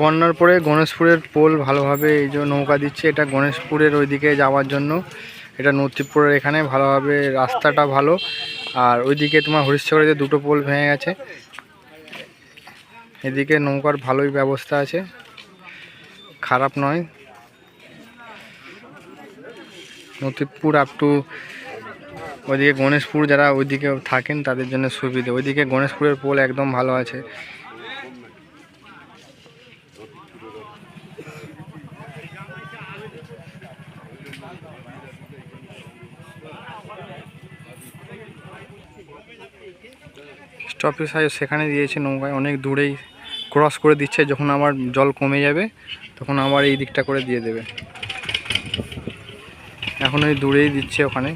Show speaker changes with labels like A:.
A: বন্যার পরে গণেশপুরের পোল ভালোভাবে এই যে নৌকা দিচ্ছে, এটা গণেশপুরের ওইদিকে যাওয়ার জন্য। এটা নথিপুরের এখানে, ভালোভাবে রাস্তাটা ভালো। আর ওইদিকে তোমার হরিশ্চরের যে দুটো পোল ভেঙে গেছে, এদিকে নৌকার ভালোই ব্যবস্থা আছে। খারাপ নয়। নথিপুর আপ টু ওইদিকে গণেশপুর যারা ওইদিকে থাকেন, তাদের জন্য সুবিধে। ওইদিকে গণেশপুরের পোল একদম ভালো আছে। স্টপেজ সাইজ সেখানে দিয়েছে নৌকায়, অনেক দূরেই ক্রস করে দিচ্ছে, যখন আমার জল কমে যাবে, তখন আবার এই দিকটা করে দিয়ে দেবে। এখন ওই দূরেই দিচ্ছে ওখানে।